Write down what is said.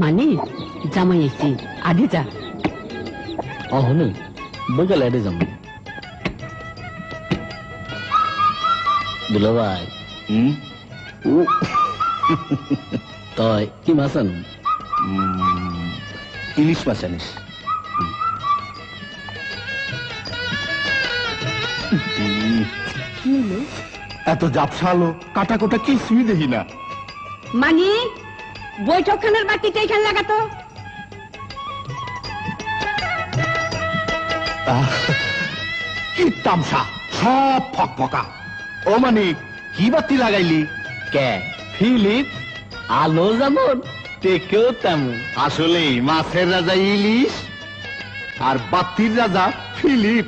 মানে জামাই এসছি আদি যা অহনে বিকালে এটে যাম দুলা ভাই হুম তই কি মাছ আনো উম, ইলিশ মাছ আনিস এত জাপসালো কাটা কোটা কিছুই দেখি না? মানে বৈঠকখানার বাতিটা এখানে লাগাতো। আহ, কি তামসা সব ফক ফকা ও মানে কি বাতি লাগাইলি? কে? ফিলিপ? আলো যেমন টেকেও তেমন আসলে মাছের রাজা ইলিশ আর বাতির রাজা ফিলিপ।